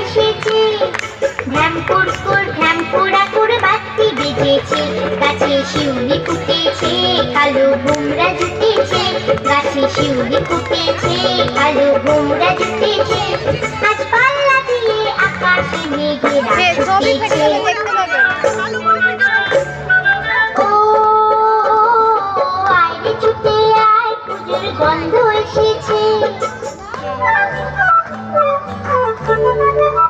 এসেছে। ঢ্যামপুর স্কুল ঢ্যামপুরা করে বাতি বেজেছে। গাছে শিউলি ফুটেছে কালো ভোমরা জুটেছে। গাছে শিউলি ফুটেছে কালো ভোমরা জুটেছে। আজ পাল্লা দিয়ে আকাশে মেঘেরা ফুটেছে গন্ধ এসেছে। Thank you.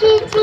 এসেছি